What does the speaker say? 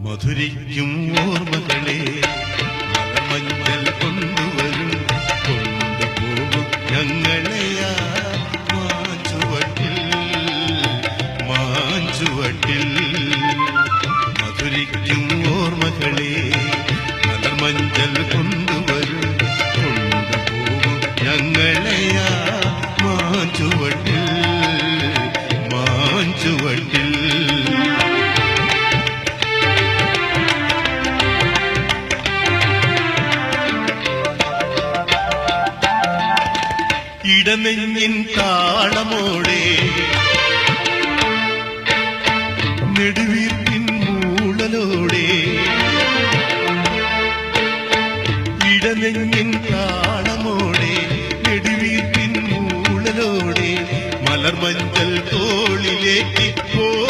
മധുരിക്കും ഓർമ്മകളെ മലമഞ്ഞൽ കൊണ്ടുവരും. കൊണ്ടുപോകും ഞങ്ങളെയാ മാഞ്ചുവട്ടിൽ മാഞ്ചുവട്ടിൽ. മധുരിക്കും ഓർമ്മകളെ മലമഞ്ചൽ കൊണ്ടുവരും. കൊണ്ടുപോകും ഞങ്ങളെയാ മാഞ്ചുവട്ടിൽ മാഞ്ചുവട്ടിൽ. ഇടനെഞ്ഞിൻ താളമോടെ നെടുവീർപ്പിൻ മൂളലോടെ. ഇടനെഞ്ഞിൻ താളമോടെ നെടുവീർപ്പിൻ മൂളലോടെ. മലർമഞ്ചൽ തോളിലേക്കിപ്പോ